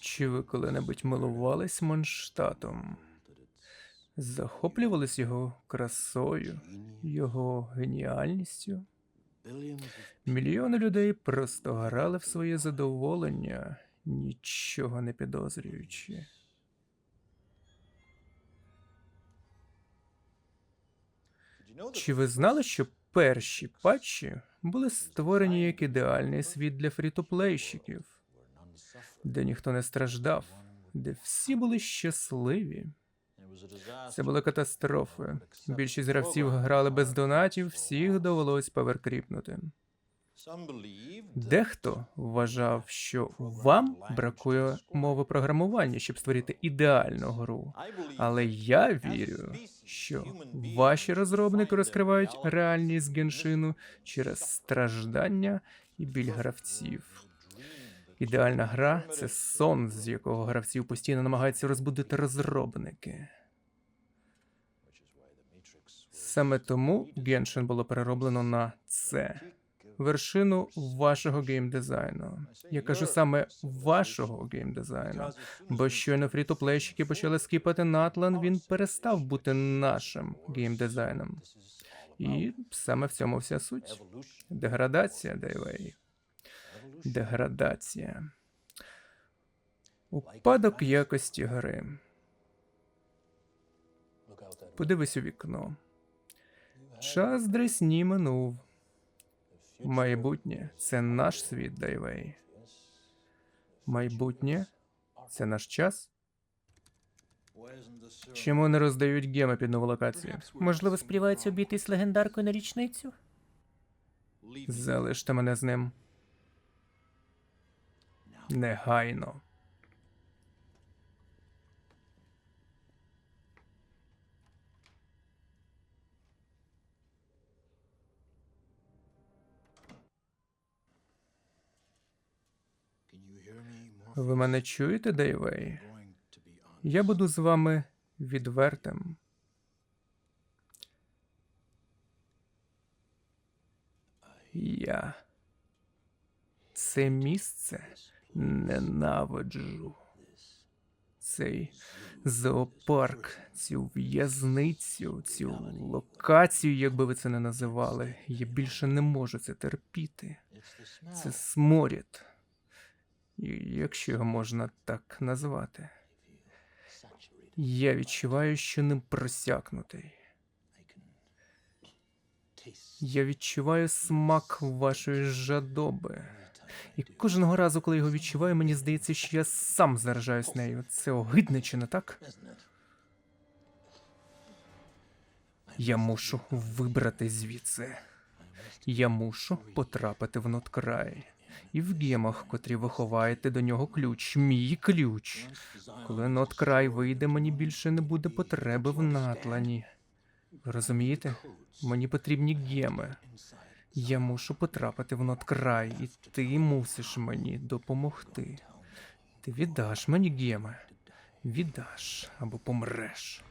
Чи ви коли-небудь милувались Монштатом? Захоплювались його красою, його геніальністю? Мільйони людей просто грали в своє задоволення, нічого не підозрюючи. Чи ви знали, що перші патчі були створені як ідеальний світ для фрітоплейщиків, де ніхто не страждав, де всі були щасливі? Це були катастрофи. Більшість гравців грали без донатів, всіх довелось поверкріпнути. Дехто вважав, що вам бракує мови програмування, щоб створити ідеальну гру. Але я вірю, що ваші розробники розкривають реальність геншину через страждання і біль гравців. Ідеальна гра це сон, з якого гравців постійно намагаються розбудити розробники. Саме тому Genshin було перероблено на це вершину вашого геймдизайну. Я кажу саме вашого геймдизайну, бо щойно фрітоплейщики почали скіпати Натлан, він перестав бути нашим геймдизайном. І саме в цьому вся суть. Деградація, Дейвей. Деградація. Упадок якості гри. Подивись у вікно. Час дресні минув. Майбутнє це наш світ, Дейвей. Майбутнє це наш час. Чому не роздають геми під нову локацію? Можливо, сподіваються обійтись легендаркою на річницю? Залиште мене з ним. Негайно. Ви мене чуєте, Дейвей? Я буду з вами відвертим. Я це місце ненавиджу. Цей зоопарк, цю в'язницю, цю локацію, як би ви це не називали, я більше не можу це терпіти. Це сморід, якщо його можна так назвати. Я відчуваю, що ним просякнутий. Я відчуваю смак вашої жадоби. І кожного разу, коли його відчуваю, мені здається, що я сам заражаюсь нею. Це огидне чи не так? Я мушу вибрати звідси. Я мушу потрапити в ноткрай. І в гемах, котрі ви ховаєте до нього ключ, мій ключ. Коли ноткрай вийде, мені більше не буде потреби в натлані. Розумієте? Мені потрібні геми. Я мушу потрапити в надкрай, і ти мусиш мені допомогти. Ти віддаш мені геми. Віддаш або помреш.